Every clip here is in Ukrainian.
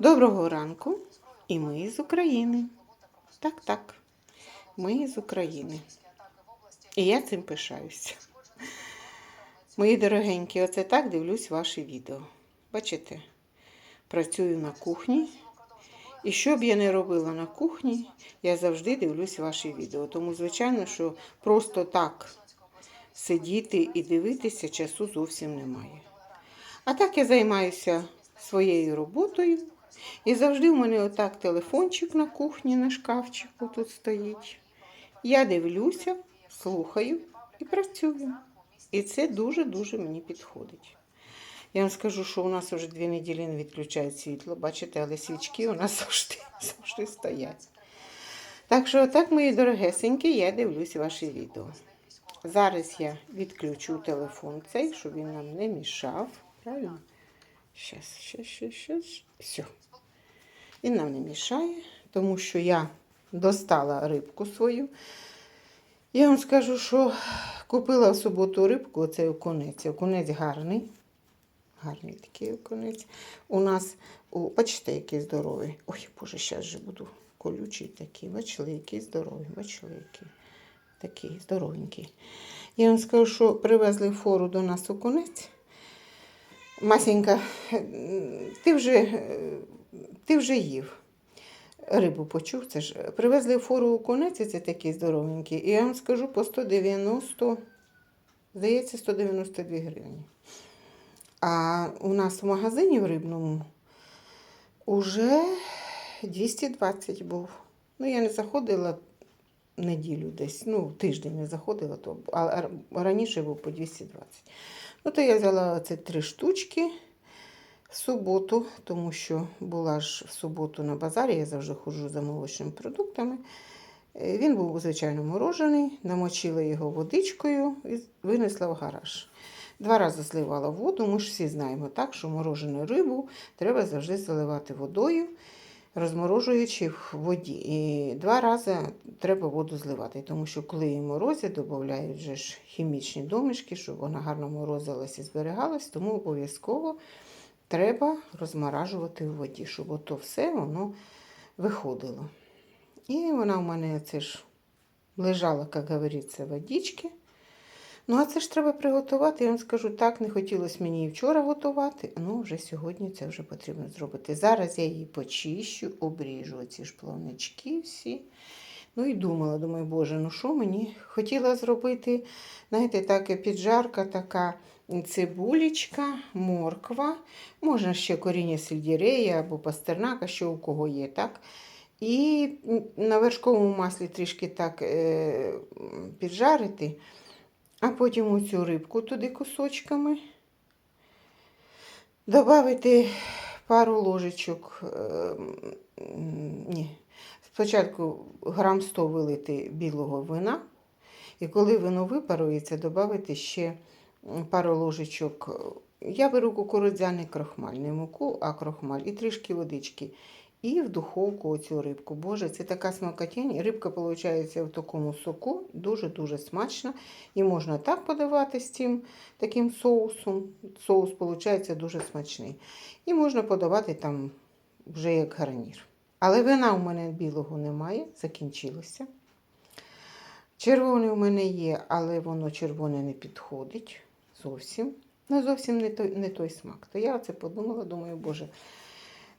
Доброго ранку. І ми з України. Так, так. Ми з України. І я цим пишаюся. Мої дорогенькі, оце так дивлюсь ваші відео. Бачите? Працюю на кухні. І що б я не робила на кухні, я завжди дивлюсь ваші відео. Тому, звичайно, що просто так сидіти і дивитися часу зовсім немає. А так я займаюся своєю роботою. І завжди в мене отак телефончик на кухні, на шкафчику тут стоїть. Я дивлюся, слухаю і працюю. І це дуже-дуже мені підходить. Я вам скажу, що у нас вже дві неділі не відключають світло, бачите, але свічки у нас завжди, завжди стоять. Так що, отак, мої дорогесенькі, я дивлюсь ваші відео. Зараз я відключу телефон цей, щоб він нам не мішав. Правильно? Щас, щас, щас, щас. Все. Він нам не мішає, тому що я достала рибку свою. Я вам скажу, що купила в суботу рибку, оцей окунець. Окунець гарний. Гарний такий окунець. У нас, о, бачите, який здоровий. Ой, Боже, зараз же буду колючий такий. Бачили, який здоровий, бачили, який. Такий здоровенький. Я вам скажу, що привезли фору до нас окунець. Масенька, ти вже, ти вже їв. Рибу почув, це ж привезли фору окунець, це такий здоровенький. І я вам скажу по 190, здається, 192 гривні. А у нас в магазині в рибному уже 220 був. Ну, я не заходила неділю десь, ну, тиждень не заходила, то, а раніше був по 220. Ну, то я взяла ці три штучки суботу, тому що була ж в суботу на базарі, я завжди ходжу за молочними продуктами. Е, Він був, звичайно, морожений, намочила його водичкою і винесла в гараж. Два рази зливала воду, ми ж всі знаємо так, що морожену рибу треба завжди заливати водою, розморожуючи в воді. І два рази треба воду зливати, тому що коли її морозять, додають вже ж хімічні домішки, щоб вона гарно морозилась і зберігалась, тому обов'язково треба розморажувати в воді, щоб ото все воно виходило. І вона в мене це ж лежала, як говориться, водички. Ну, а це ж треба приготувати. Я вам скажу, так, не хотілося мені і вчора готувати, ну вже сьогодні це вже потрібно зробити. Зараз я її почищу, обріжу ці ж плавнички всі. Ну і думала, думаю, боже, ну що мені хотіла зробити, знаєте, так, піджарка така цибулечка, морква, можна ще коріння сельдерея або пастернака, що у кого є, так? І на вершковому маслі трішки так е, піджарити, а потім оцю рибку туди кусочками. Добавити пару ложечок, е, ні, спочатку грам 100 вилити білого вина. І коли вино випарується, додати ще пару ложечок. Я беру кукурудзяний крохмаль, не муку, а крохмаль, і трішки водички. І в духовку оцю рибку. Боже, це така смакотінь. Рибка, виходить, в такому соку, дуже-дуже смачна. І можна так подавати з цим таким соусом. Соус, виходить, дуже смачний. І можна подавати там вже як гарнір. Але вина у мене білого немає, закінчилося. Червоне у мене є, але воно червоне не підходить зовсім. Ну, зовсім не той, не той смак. То я оце подумала, думаю, боже.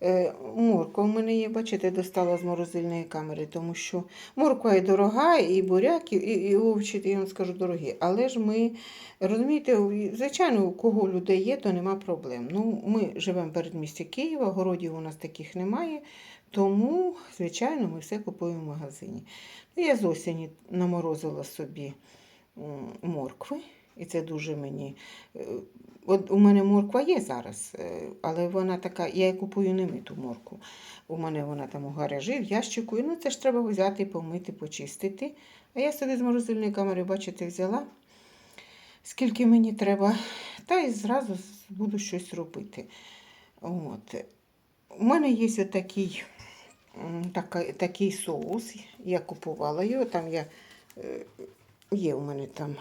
Е, морква в мене є, бачите, достала з морозильної камери, тому що морква і дорога, і буряк, і, і овочі, я вам скажу, дорогі. Але ж ми, розумієте, звичайно, у кого людей є, то нема проблем. Ну, Ми живемо перед місті Києва, городів у нас таких немає, тому, звичайно, ми все купуємо в магазині. Я з осені наморозила собі моркви. І це дуже мені. е, От у мене морква є зараз, е, але вона така, я купую не миту моркву. У мене вона там у гаражі, в ящику. І, Ну, це ж треба взяти, помити, почистити. А я собі з морозильної камери, бачите, взяла, скільки мені треба, та й зразу буду щось робити. От. У мене є отакий, м, така, такий соус. Я купувала його, там я, е, є у мене там.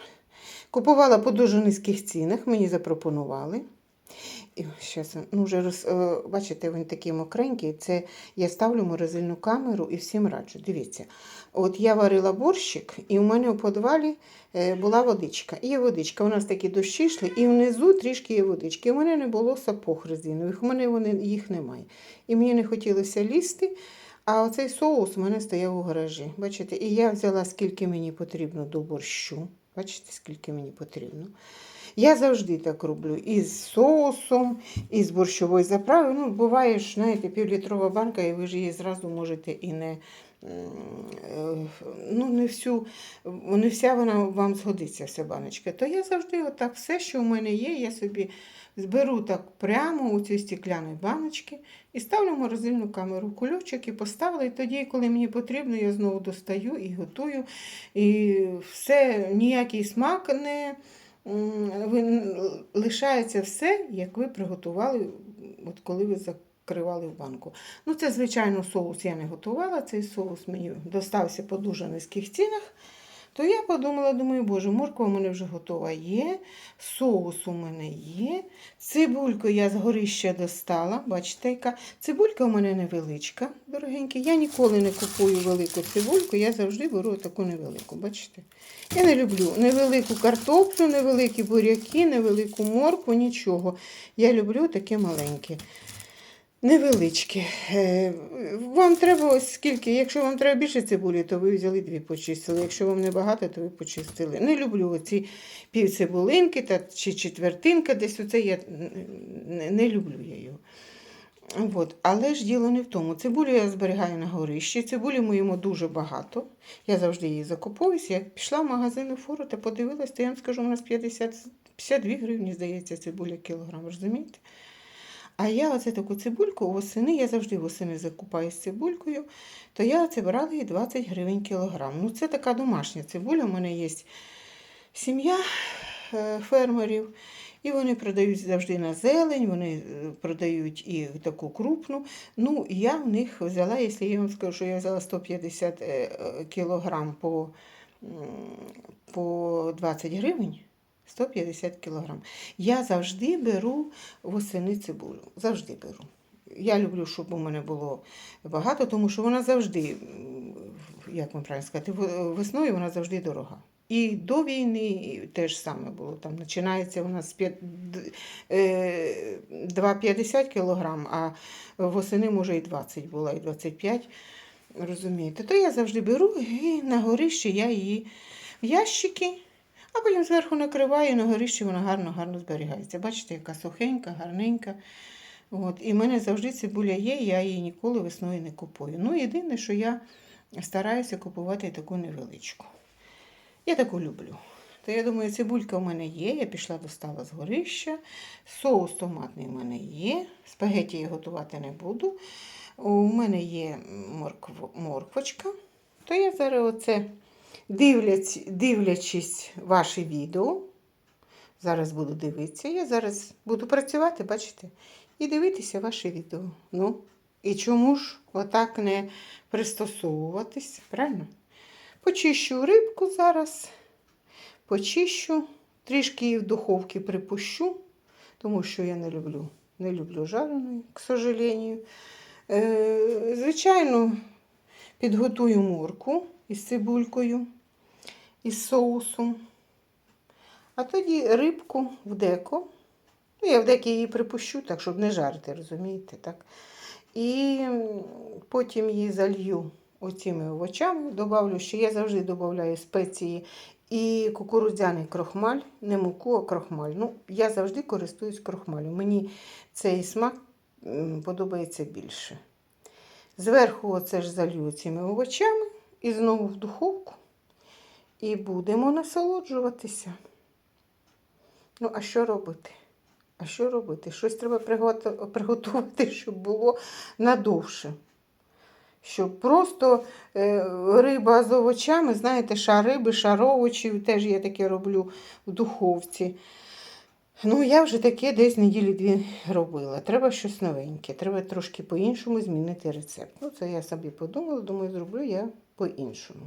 Купувала по дуже низьких цінах, мені запропонували. І щас, ну вже роз, е, бачите, він такий мокренький. Це я ставлю морозильну камеру і всім раджу. Дивіться, от я варила борщик, і у мене у підвалі е, була водичка. І є водичка. У нас такі дощі йшли, і внизу трішки є водички. І у мене не було сапог резинових, у мене вони, їх немає. І мені не хотілося лізти. А оцей соус у мене стояв у гаражі. Бачите, і я взяла, скільки мені потрібно до борщу. Бачите, скільки мені потрібно. Я завжди так роблю. із соусом, і з борщовою заправою. Ну, буває ж, знаєте, півлітрова банка, і ви ж її зразу можете і не. Е, Ну, не всю, не вся вона вам згодиться, вся баночка. То я завжди отак все, що в мене є, я собі зберу так прямо у ці стекляні баночки і ставлю в морозильну камеру кульочок і поставила. І тоді, коли мені потрібно, я знову достаю і готую. І все, ніякий смак не лишається все, як ви приготували, от коли ви закривали в банку. Ну, це, звичайно, соус я не готувала. Цей соус мені достався по дуже низьких цінах. То я подумала, думаю, боже, морква у мене вже готова є, соус у мене є. Цибульку я з горища достала. Бачите, яка цибулька у мене невеличка, дорогенькі. Я ніколи не купую велику цибульку, я завжди беру таку невелику. Бачите? Я не люблю невелику картоплю, невеликі буряки, невелику моркву, нічого. Я люблю таке маленьке. Невеличке. Вам треба ось скільки. Якщо вам треба більше цибулі, то ви взяли дві почистили. Якщо вам не багато, то ви почистили. Не люблю оці пів цибулинки та чи четвертинка, десь оце я не, не люблю я його. От. Але ж діло не в тому. Цибулю я зберігаю на горищі. Цибулі моєму дуже багато. Я завжди її закуповуюся. Я пішла в магазин у фору та подивилась, то я вам скажу, у нас 50, 52 гривні, здається, цибуля кілограм. Розумієте? А я оце таку цибульку восени, я завжди восени закупаю з цибулькою, то я оце брала її 20 гривень кілограм. Ну, це така домашня цибуля. У мене є сім'я е, фермерів, і вони продають завжди на зелень, вони е, продають і таку крупну. Ну, я в них взяла, якщо я вам скажу, що я взяла 150 е, е, кілограм по, по 20 гривень. 150 кілограм. Я завжди беру восени цибулю. Завжди беру. Я люблю, щоб у мене було багато, тому що вона завжди, як вам правильно сказати, весною вона завжди дорога. І до війни теж саме було. Там починається у нас з п'ят- д- е, 2,50 кілограм, а восени може і 20 була, і 25. Розумієте, то я завжди беру і на горищі я її в ящики, а потім зверху накриваю, і на горищі вона гарно-гарно зберігається. Бачите, яка сухенька, гарненька. От. І в мене завжди цибуля є, я її ніколи весною не купую. Ну, єдине, що я стараюся купувати таку невеличку. Я таку люблю. То я думаю, цибулька в мене є, я пішла достала з горища, соус томатний в мене є, спагеті я готувати не буду. У мене є моркв, морквочка. То я зараз оце дивляч, дивлячись ваші відео, зараз буду дивитися, я зараз буду працювати, бачите, і дивитися ваші відео. Ну, і чому ж отак не пристосовуватись, правильно? Почищу рибку зараз, почищу, трішки її в духовці припущу, тому що я не люблю, не люблю жареної, к сожалению. Е, звичайно, підготую морку із цибулькою, із соусом. А тоді рибку в деко. Ну, я в декі її припущу, так, щоб не жарити, розумієте? так? І потім її залью оціми овочами. Добавлю, що я завжди додаю спеції і кукурудзяний крохмаль, не муку, а крохмаль. Ну, я завжди користуюсь крохмалем. Мені цей смак подобається більше. Зверху оце ж залью цими овочами і знову в духовку. І будемо насолоджуватися. Ну, а що робити? А що робити? Щось треба приготувати, щоб було надовше. Щоб просто е, риба з овочами, знаєте, шар риби, теж я таке роблю в духовці. Ну, я вже таке десь неділі дві робила. Треба щось новеньке. Треба трошки по-іншому змінити рецепт. Ну, це я собі подумала, думаю, зроблю я по-іншому.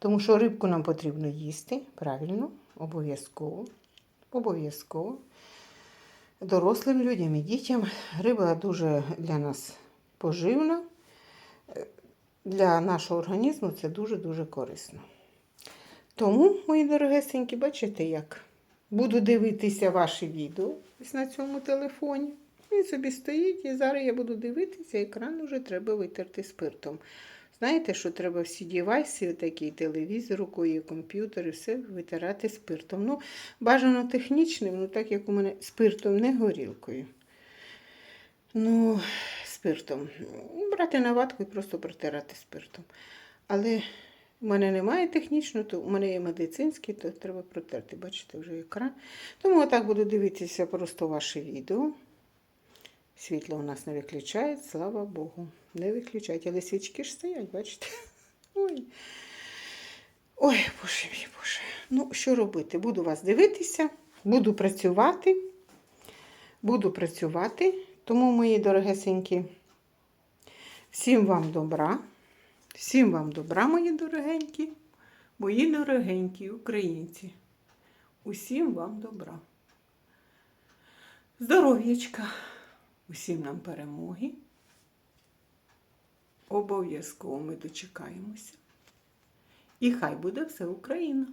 Тому що рибку нам потрібно їсти, правильно, обов'язково. Обов'язково. дорослим людям і дітям. Риба дуже для нас поживна. Для нашого організму це дуже-дуже корисно. Тому, мої дорогесенькі, бачите, як буду дивитися ваші відео ось на цьому телефоні. Він собі стоїть, і зараз я буду дивитися, екран вже треба витерти спиртом. Знаєте, що треба всі девайси, такі телевізор, рукою, комп'ютери, все витирати спиртом. Ну, бажано технічним, ну так як у мене спиртом, не горілкою. Ну, спиртом. Брати на ватку і просто протирати спиртом. Але в мене немає технічного, то у мене є медицинський, то треба протерти. Бачите, вже екран. Тому отак буду дивитися просто ваше відео. Світло у нас не виключають, слава Богу. Не виключають, але свічки ж стоять, бачите? Ой. Ой, боже мій Боже. Ну, що робити? Буду вас дивитися, буду працювати. Буду працювати. Тому, мої дорогесенькі, всім вам добра. Всім вам добра, мої дорогенькі, мої дорогенькі українці. Усім вам добра. Здоров'ячка, усім нам перемоги. Обов'язково ми дочекаємося. І хай буде все Україна!